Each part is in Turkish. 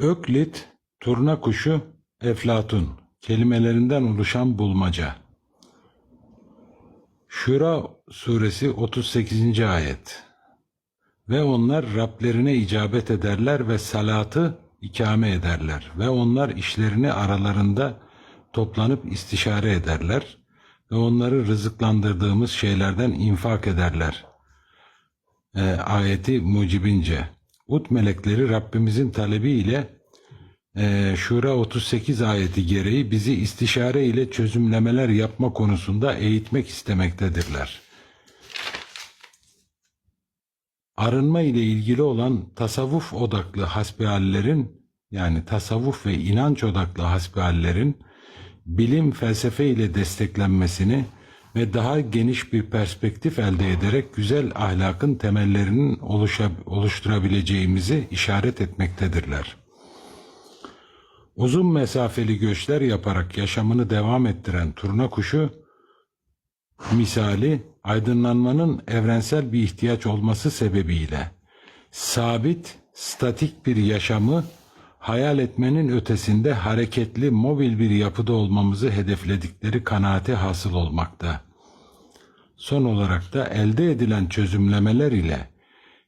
Öklit, turna kuşu, eflatun kelimelerinden oluşan bulmaca. Şura suresi 38. ayet. Ve onlar Rablerine icabet ederler ve salatı ikame ederler. Ve onlar işlerini aralarında toplanıp istişare ederler. Ve onları rızıklandırdığımız şeylerden infak ederler. Ee, ayeti mucibince. Ut melekleri Rabbimizin talebiyle ee, Şura 38 ayeti gereği bizi istişare ile çözümlemeler yapma konusunda eğitmek istemektedirler. Arınma ile ilgili olan tasavvuf odaklı hasbihallerin yani tasavvuf ve inanç odaklı hasbihallerin bilim felsefe ile desteklenmesini ve daha geniş bir perspektif elde ederek güzel ahlakın temellerinin oluşa, oluşturabileceğimizi işaret etmektedirler. Uzun mesafeli göçler yaparak yaşamını devam ettiren turna kuşu misali aydınlanmanın evrensel bir ihtiyaç olması sebebiyle sabit, statik bir yaşamı hayal etmenin ötesinde hareketli, mobil bir yapıda olmamızı hedefledikleri kanaati hasıl olmakta. Son olarak da elde edilen çözümlemeler ile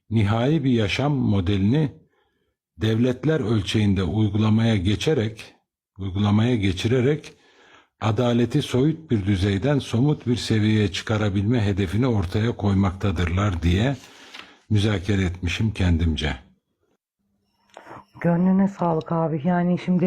nihai bir yaşam modelini devletler ölçeğinde uygulamaya geçerek, uygulamaya geçirerek adaleti soyut bir düzeyden somut bir seviyeye çıkarabilme hedefini ortaya koymaktadırlar diye müzakere etmişim kendimce. Gönlüne sağlık abi. Yani şimdi